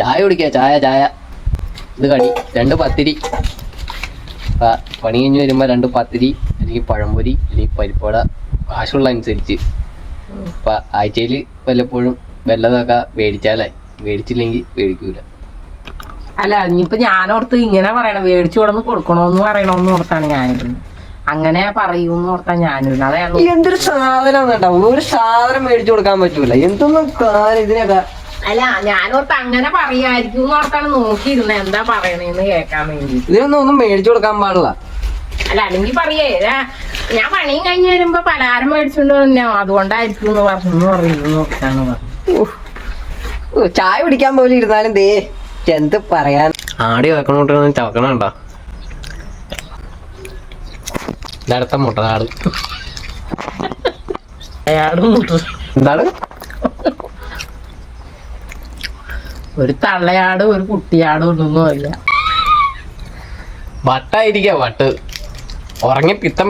ചായ കുടിക്കുക ചായ ചായ. ഇത് കടി രണ്ട് പത്തിരി. പണി കഴിഞ്ഞ് വരുമ്പോൾ രണ്ട് പത്തിരി അല്ലെങ്കിൽ പഴംപൊരി അല്ലെങ്കിൽ പരിപ്പട കാശുള്ള അനുസരിച്ച്. അപ്പം ആഴ്ചയിൽ വല്ലപ്പോഴും വല്ലതൊക്കെ മേടിച്ചാലായി മേടിച്ചില്ലെങ്കിൽ മേടിക്കൂല അല്ല ഇനിയിപ്പൊ ഞാനോർത്ത് ഇങ്ങനെ പറയണം മേടിച്ചു കൊടുന്ന് കൊടുക്കണോന്ന് പറയണോന്ന് ഓർത്താണ് ഞാനിരുന്നത് അങ്ങനെ പറയൂന്ന് ഓർത്താ ഞാനിരുന്നു അതെ എന്തൊരു സാധനം ഒരു സാധനം മേടിച്ചു കൊടുക്കാൻ പറ്റൂല. എന്തൊന്നും ഇതിനൊക്കെ അല്ല ഞാനോർത്ത് അങ്ങനെ പറയായിരിക്കും ഓർത്താണ് നോക്കിയിരുന്നത് എന്താ പറയണേന്ന് കേൾക്കാൻ വേണ്ടി. ഇതിനൊന്നും ഒന്നും മേടിച്ചു കൊടുക്കാൻ പാടില്ല. അല്ല അല്ലെങ്കിൽ പറയേ. ഞാൻ- പണിയും കഴിഞ്ഞ് വരുമ്പോ പലഹാരം മേടിച്ചോണ്ട് തന്നെ അതുകൊണ്ടായിരിക്കും എന്ന് പറഞ്ഞു. പറയുന്നു. ചായ പിടിക്കാൻ പോലും ഇരുന്നാലും ദേ എന്ത് പറയാൻ ആടി വെക്കണോട്ട് ചവക്കണുണ്ടോ ഇതടുത്ത മുട്ടനാട് അയാളും മുട്ട- എന്താണ് ഒരു തള്ളയാട് ഒരു കുട്ടിയാട് ഒന്നും അല്ല വട്ടായിരിക്കാം വട്ട്. ഉറങ്ങി പിത്തം